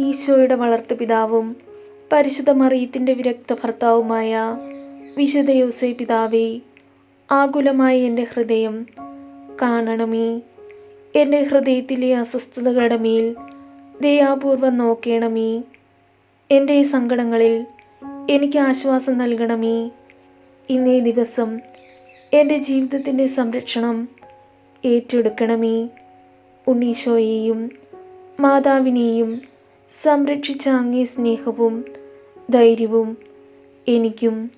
ഈശോയുടെ വളർത്തുപിതാവും പരിശുദ്ധ മറിയത്തിന്റെ വിരക്ത ഭർത്താവുമായ വിശുദ്ധ യോസേ പിതാവേ ആകുലമായി എന്റെ ഹൃദയം കാണണമേ. എന്റെ ഹൃദയത്തിലെ അസ്വസ്ഥതകളുടെ മേൽ ദയാപൂർവം നോക്കണമേ. എന്റെ സങ്കടങ്ങളിൽ എനിക്ക് ആശ്വാസം നൽകണമേ. ഇന്നേ ദിവസം എന്റെ ജീവിതത്തിന്റെ സംരക്ഷണം ഏറ്റെടുക്കണമേ. ഉണ്ണീശോയെയും മാതാവിനെയും സംരക്ഷിച്ച അങ്ങേ സ്നേഹവും ധൈര്യവും എനിക്കും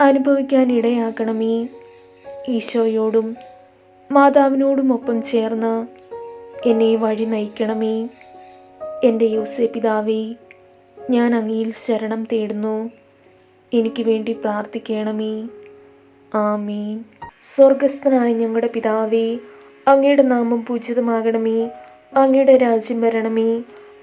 അനുഭവിക്കാൻ ഇടയാക്കണമേ. ഈശോയോടും മാതാവിനോടുമൊപ്പം ചേർന്ന് എന്നെ വഴി നയിക്കണമേ. എന്റെ യൂസേ പിതാവേ ഞാൻ അങ്ങയിൽ ശരണം തേടുന്നു. എനിക്ക് വേണ്ടി പ്രാർത്ഥിക്കണമേ. ആമീൻ. സ്വർഗസ്ഥനായ ഞങ്ങളുടെ പിതാവേ അങ്ങയുടെ നാമം പൂജിതമാകണമേ. അങ്ങയുടെ രാജ്യം വരണമേ.